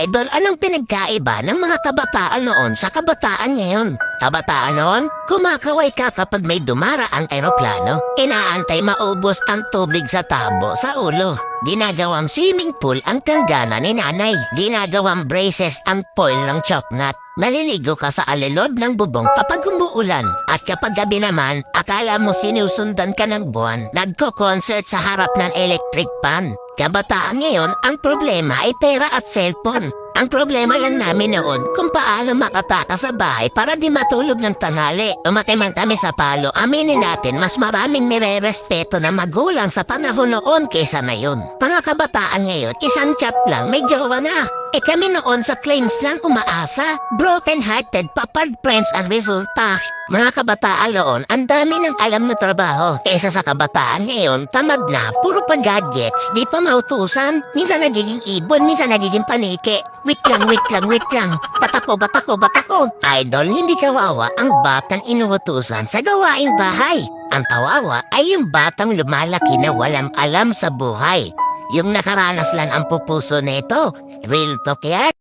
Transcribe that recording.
Idol, anong pinagkaiba ng mga kabataan noon sa kabataan ngayon? Kabataan noon, kumakaway ka kapag may dumaraang eroplano. Inaantay maubos ang tubig sa tabo sa ulo. Ginagawang swimming pool ang tanggana ni nanay. Ginagawang braces ang foil ng choknat. Maliligo ka sa alilod ng bubong kapag umuulan. At kapag gabi naman, akala mo sinusundan ka ng buwan. Nagko-concert sa harap ng electric pan. Kabataan ngayon, ang problema ay pera at cellphone. Ang problema lang namin noon kung paano makataka sa bahay para di matulog ng tanali. Umati man kami sa palo, aminin natin mas maraming nire-respeto na magulang sa panahon noon kaysa ngayon. Mga kabataan ngayon, isang chat lang, may jowa na. Eh kami noon sa claims lang umaasa. Broken-hearted, papad friends ang resulta. Mga kabataan noon, ang dami ng alam na trabaho. Kesa sa kabataan ngayon, tamad na, puro pa gadgets, di pa mautusan. Minsan nagiging ibon, minsan nagiging panike. Wait lang, wait lang, wait lang. Batako, batako, batako. Idol, hindi kawawa ang batang inuutusan sa gawaing bahay. Ang kawawa ay yung batang lumalaki na walang alam sa buhay. Yung nakaranas lang ang pupuso nito. Real talk yan.